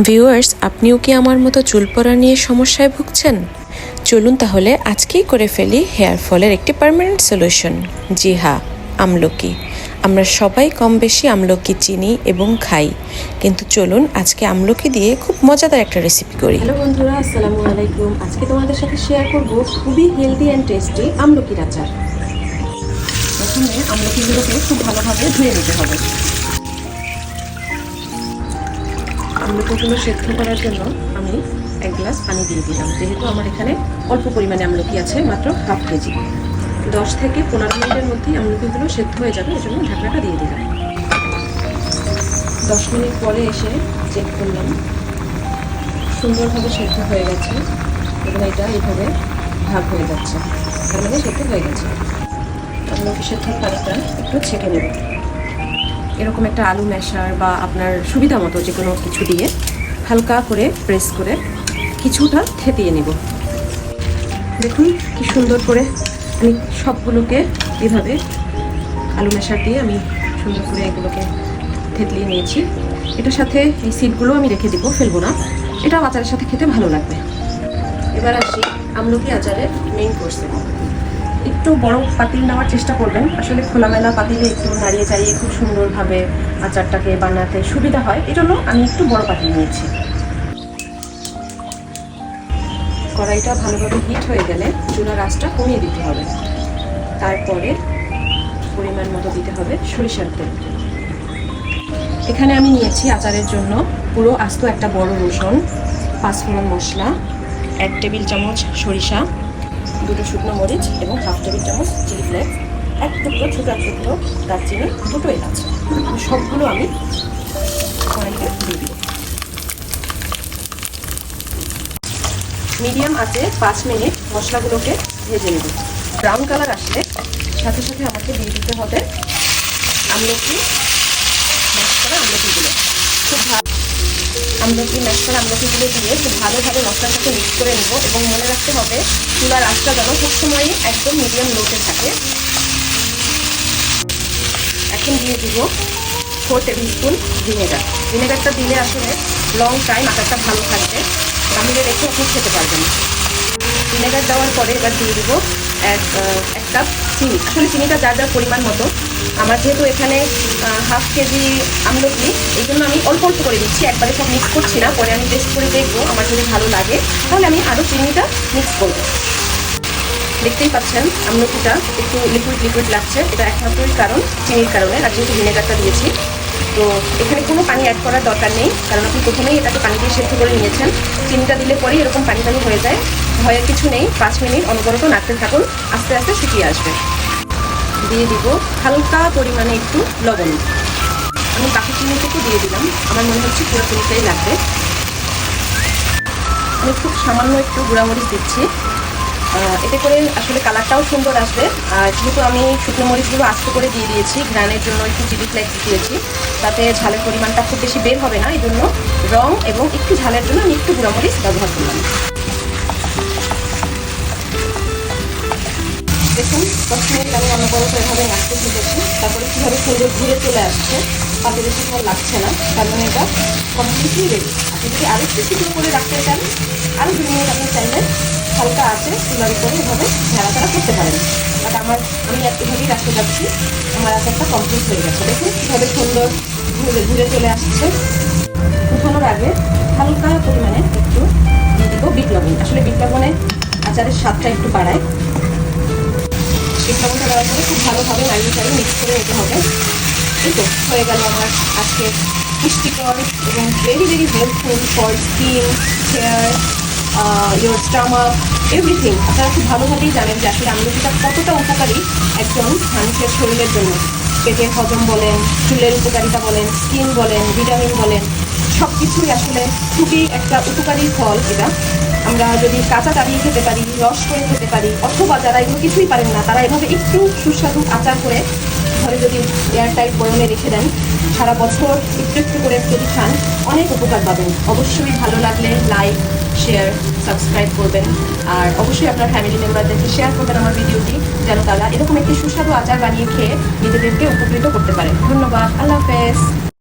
Viewers আপনিও কি আমার মতো চুল পড়া নিয়ে সমস্যায় ভুগছেন? চলুন তাহলে আজকেই করে ফেলি হেয়ার ফলের একটি পার্মানেন্ট সলিউশন জি হ্যাঁ আমলকি। আমরা সবাই কম বেশি আমলকি চিনি এবং খাই। কিন্তু চলুন আজকে আমলকি দিয়ে খুব মজাদার একটা রেসিপি করি। হ্যালো বন্ধুরা, আসসালামু আলাইকুম। আজকে তোমাদের সাথে শেয়ার করব খুবই হেলদি অ্যান্ড টেস্টি আমলকির আচার। প্রথমে আমলকিগুলোকে খুব ভালোভাবে ধুয়ে নিতে হবে। আমলকিগুলো সেদ্ধ করার জন্য আমি এক গ্লাস পানি দিয়ে দিলাম। যেহেতু আমার এখানে অল্প পরিমাণে আমলকি আছে, মাত্র হাফ কেজি। দশ থেকে পনেরো মিনিটের মধ্যেই আমলকিগুলো সেদ্ধ হয়ে যাবে, এজন্য ঢাকনাটা দিয়ে দিলাম। দশ মিনিট পরে এসে চেক করলাম। সুন্দরভাবে সেদ্ধ হয়ে গেছে এবং এটা এইভাবে ভাগ হয়ে যাচ্ছে। তার মানে সেদ্ধ হয়ে গেছে। আমলকি সেদ্ধর পানিটা একটু ছেঁকে নেব। এরকম একটা আলু ম্যাশার বা আপনার সুবিধা মতো যে কোনো কিছু দিয়ে হালকা করে প্রেস করে কিছুটা থেতিয়ে নেব। দেখুন কি সুন্দর করে আমি সবগুলোকে এভাবে আলু ম্যাশার দিয়ে আমি সুন্দর করে এগুলোকে থেতলিয়ে নিয়েছি। এটার সাথে এই সিডগুলো আমি রেখে দিব, ফেলব না। এটা আচারের সাথে খেতে ভালো লাগবে। এবার আসি আমলকি আচারের মেইন কোর্সে একটু বড় পাতিল নেওয়ার চেষ্টা করবেন। আসলে খোলামেলা পাতিলে একটু নাড়িয়ে চাড়িয়ে খুব সুন্দরভাবে আচারটাকে বানাতে সুবিধা হয়। এই জন্য আমি একটু বড় পাতিল নিয়েছি। কড়াইটা ভালোভাবে হিট হয়ে গেলে চুলার আঁচটা কমিয়ে দিতে হবে। তারপরে পরিমাণ মতো দিতে হবে সরিষার তেল। এখানে আমি নিয়েছি আচারের জন্য পুরো আস্ত একটা বড় রসুন, পাঁচফোড়ন মশলা, এক টেবিল চামচ সরিষা দুটো শুকনো মরিচ এবং হাফ টেবিল চামচ চিলি ফ্লেক্স, এক টুকরো ছোটো টুকরো দারচিনি, দুটো এলাচ। সবগুলো আমি কড়াইতে দিয়ে দিব। মিডিয়াম আছে পাঁচ মিনিট মশলাগুলোকে ভেজে নেব। ব্রাউন কালার আসলে সাথে সাথে আমাকে দিয়ে দিতে হবে আমলকি করা আমলকিগুলো। খুব ভালো আমলকি ম্যাশ করা আমলকিগুলো দিয়ে খুব ভালোভাবে মশলার সাথে মিক্স করে নেব এবং মনে রাখতে হবে, চুলার আঁচটা যেন সবসময় একদম মিডিয়াম লোতে থাকে। এখন দিয়ে দিব ফোর টেবিল স্পুন ভিনেগার ভিনেগারটা দিলে আসলে লং টাইম আচারটা ভালো থাকবে। বাহিরে রেখে আপনি খেতে পারবেন। ভিনেগার দেওয়ার পরে এবার দিয়ে দিব এক এক কাপ চিনি। আসলে চিনিটা যার যার পরিমাণ মতো আমার যেহেতু এখানে হাফ কেজি আমলকি, এই জন্য আমি অল্প অল্প করে দিচ্ছি। একবারে সব মিক্স করছি না, পরে আমি টেস্ট করে দেখব, আমার যদি ভালো লাগে। তাহলে আমি আরও চিনিটা মিক্স করব। দেখতেই পাচ্ছেন, আমলকিটা একটু লিকুইড লিকুইড লাগছে। এটা একমাত্রই কারণ, চিনির কারণে, আর যেহেতু ভিনেগারটা দিয়েছি। তো এখানে কোনো পানি অ্যাড করার দরকার নেই, কারণ আপনি প্রথমেই এটাকে পানি দিয়ে সেদ্ধ করে নিয়েছেন। চিনিটা দিলে পরেই এরকম পানি পানি হয়ে যায়। ভয়ের কিছু নেই, পাঁচ মিনিট অনবরত নাড়তে থাকুন আস্তে আস্তে শুকিয়ে আসবে। দিয়ে দিব হালকা পরিমাণে একটু লবণ। আমি বাকি চিনিটুকু দিয়ে দিলাম। আমার মনে হচ্ছে পুরো চিনিটাই লাগবে। আমি খুব সামান্য একটু গুঁড়ামরিচ দিচ্ছি। এতে করে আসলে কালারটাও সুন্দর আসবে। আর যেহেতু আমি শুকনো মরিচগুলো আস্ত করে দিয়ে দিয়েছি গ্রানের জন্য একটু চিলি ফ্লেক্স দিয়েছি, তাতে ঝালের পরিমাণটা খুব বেশি বের হবে না। এই জন্য রং এবং একটু ঝালের জন্য আমি একটু গুঁড়ামরিচ ব্যবহার করলাম। দেখুন দশ মিনিট আমি অনবরত এভাবে নাচতে শিখেছি তারপরে কীভাবে সুন্দর ঘুরে চলে আসছে, তাতে বেশি ভালো লাগছে না। তার মানে এটা কমপ্লিটলি রেডি আপনি যদি আরেকটু শুকনো করে রাখতে চান আরও দু মিনিট আপনি চাইলে হালকা আছে, চুলার উপরে এভাবে ঝাড়াচাড়া করতে পারেন। বাট আমার, আমি এভাবেই রাখতে যাচ্ছি আমার আচারটা কমপ্লিট হয়ে গেছে। দেখুন কীভাবে সুন্দর ঘুরে ঘুরে চলে আসছে। উঠানোর আগে হালকা পরিমাণে একটু দিয়ে দেবো বিট লবণ। আসলে বিট লবণে আচারের স্বাদটা একটু বাড়ায়। দেওয়ার পরে খুব ভালোভাবে নাড়িয়ে চাড়িয়ে মিক্স করে নিতে হবে। এই তো, হয়ে গেল আমার আজকে পুষ্টিকর এবং very very helpful for skin hair your stomach everything আপনারা খুব ভালোভাবেই জানেন যে আসলে আমলকিটা কতটা উপকারী একজন মানুষের শরীরের জন্য। পেটের হজম বলেন, চুলের উপকারিতা বলেন স্কিন বলেন ভিটামিন বলেন সব কিছুই আসলে খুবই একটা উপকারী ফল এটা। আমরা যদি কাঁচা দাঁড়িয়ে খেতে পারি, রস করে খেতে পারি, অথবা যারা এগুলো কিছুই পারেন না, তারা এভাবে একটু সুস্বাদু আচার করে ঘরে যদি এয়ারটাইট বয়মে রেখে দেন, সারা বছর একটু একটু করে যদি খান, অনেক উপকার পাবেন। অবশ্যই ভালো লাগলে লাইক শেয়ার সাবস্ক্রাইব করবেন। আর অবশ্যই আপনার ফ্যামিলি মেম্বারদেরকে শেয়ার করবেন আমার ভিডিওটি যেন তারা এরকম একটি সুস্বাদু আচার বানিয়ে খেয়ে নিজেদেরকে উপকৃত করতে পারে। ধন্যবাদ, আল্লাহ হাফেজ।